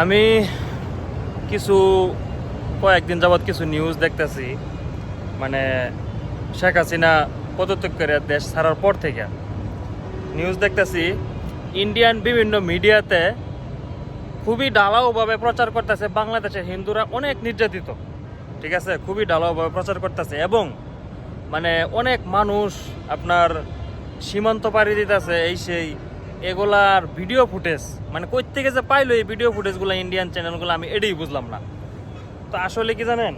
আমি কিছু কয়েকদিন যাবৎ কিছু নিউজ দেখতেছি। মানে শেখ হাসিনা পদত্যাগ করে দেশ ছাড়ার পর থেকে। নিউজ দেখতেছি ইন্ডিয়ান বিভিন্ন মিডিয়াতে খুবই ঢালাওভাবে প্রচার করতেছে বাংলাদেশের হিন্দুরা অনেক নির্যাতিত। ঠিক আছে? খুবই ঢালাওভাবে প্রচার করতেছে এবং মানে অনেক মানুষ আপনার সীমান্ত পাড়ি দিতেছে এই সেই এগুলার ভিডিও ফুটেজ মানে কই থেকে যে পাইলো এই ভিডিও ফুটেজগুলো ইন্ডিয়ান চ্যানেলগুলো আমি এটাই বুঝলাম না। তো আসলে কি জানেন?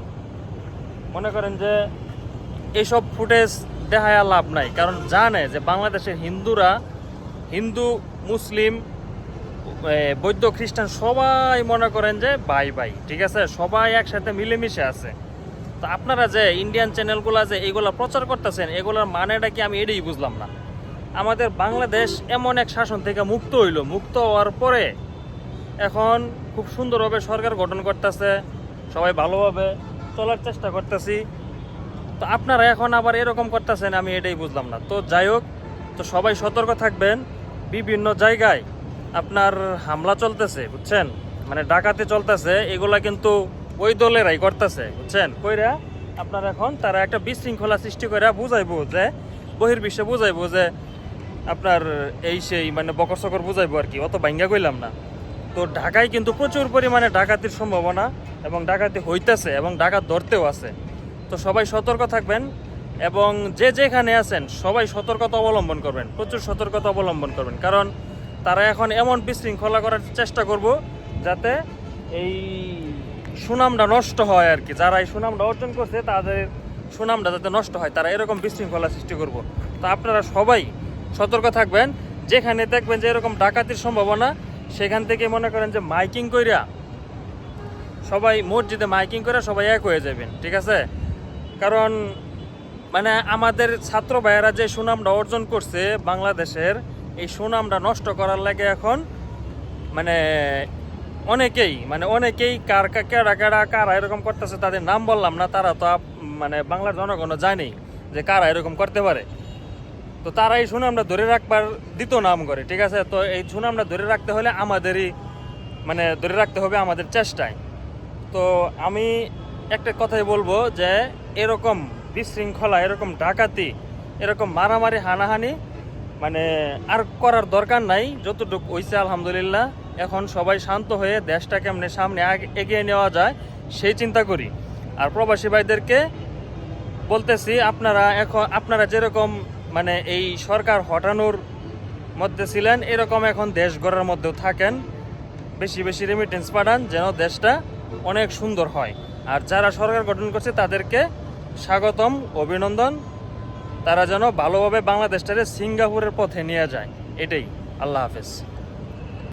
মনে করেন যে এইসব ফুটেজ দেখায় লাভ নাই, কারণ জানে যে বাংলাদেশের হিন্দুরা, হিন্দু, মুসলিম বৌদ্ধ, খ্রিস্টান সবাই মনে করেন যে ভাই ভাই ঠিক আছে? সবাই একসাথে মিলেমিশে আছে। তো আপনারা যে ইন্ডিয়ান চ্যানেলগুলো যে এইগুলা প্রচার করতেছেন, এগুলোর মানেটা কি আমি এটাই বুঝলাম না। আমাদের বাংলাদেশ এমন এক শাসন থেকে মুক্ত হইল। মুক্ত হওয়ার পরে এখন খুব সুন্দরভাবে সরকার গঠন করতেছে, সবাই ভালোভাবে চলার চেষ্টা করতেছি। তো আপনারা এখন আবার এরকম করতেছেন, আমি এটাই বুঝলাম না। তো যাই হোক, তো সবাই সতর্ক থাকবেন। বিভিন্ন জায়গায় আপনার হামলা চলতেছে, বুঝছেন? মানে ডাকাতি চলতেছে, এগুলা কিন্তু ওই দলেরাই করতেছে, বুঝছেন? কইরা আপনার এখন তারা একটা বিশৃঙ্খলা সৃষ্টি করে বুঝাইবো যে, বহির্বিশ্বে বুঝাইবো যে আপনার এই সেই মানে বকর সকর বুঝাইবো আর কি, অত ভাঙ্গা কইলাম না। তো ঢাকায় কিন্তু প্রচুর পরিমাণে ডাকাতির সম্ভাবনা এবং ডাকাতি হইতেছে এবং ডাকাত ধরতেও আছে। তো সবাই সতর্ক থাকবেন এবং যে যেখানে আছেন সবাই সতর্কতা অবলম্বন করবেন, প্রচুর সতর্কতা অবলম্বন করবেন। কারণ তারা এখন এমন বিশৃঙ্খলা করার চেষ্টা করব যাতে এই সুনামটা নষ্ট হয় আর কি। যারা এই সুনামটা অর্জন করছে তাদের সুনামটা যাতে নষ্ট হয়, তারা এরকম বিশৃঙ্খলা সৃষ্টি করব। তো আপনারা সবাই সতর্ক থাকবেন। যেখানে দেখবেন যে এরকম ডাকাতির সম্ভাবনা, সেখান থেকে মনে করেন যে মাইকিং কইরা সবাই মসজিদে মাইকিং করে সবাই এক হয়ে যাবেন, ঠিক আছে? কারণ মানে আমাদের ছাত্র ভাইয়েরা যে সুনামটা অর্জন করছে বাংলাদেশের, এই সুনামটা নষ্ট করার লাগে এখন মানে অনেকেই মানে অনেকেই কার কেডা কেডা, কারা এরকম করতেছে, তাদের নাম বললাম না, তারা তো মানে বাংলার জনগণও জানেই যে কারা এরকম করতে পারে। তো তারা এই সুনামটা ধরে রাখবার দিত নাম করে, ঠিক আছে? তো এই সুনামটা ধরে রাখতে হলে আমাদেরই মানে ধরে রাখতে হবে আমাদের চেষ্টায়। তো আমি একটা কথাই বলব যে, এরকম বিশৃঙ্খলা, এরকম ডাকাতি, এরকম মারামারি, হানাহানি মানে আর করার দরকার নাই। যতটুকু হইছে, আলহামদুলিল্লাহ, এখন সবাই শান্ত হয়ে দেশটা কেমনে সামনে এগিয়ে নেওয়া যায়, সেই চিন্তা করি। আর প্রবাসী ভাইদেরকে বলতেছি, আপনারা এখন আপনারা যেরকম মানে এই সরকার হটানোর মধ্যে ছিলেন, এরকম এখন দেশ গড়ার মধ্যেও থাকেন। বেশি বেশি রেমিটেন্স পাঠান যেন দেশটা অনেক সুন্দর হয়। আর যারা সরকার গঠন করছে, তাদেরকে স্বাগতম, অভিনন্দন। তারা যেন ভালোভাবে বাংলাদেশটারে সিঙ্গাপুরের পথে নিয়ে যায়। এটাই। আল্লাহ হাফেজ।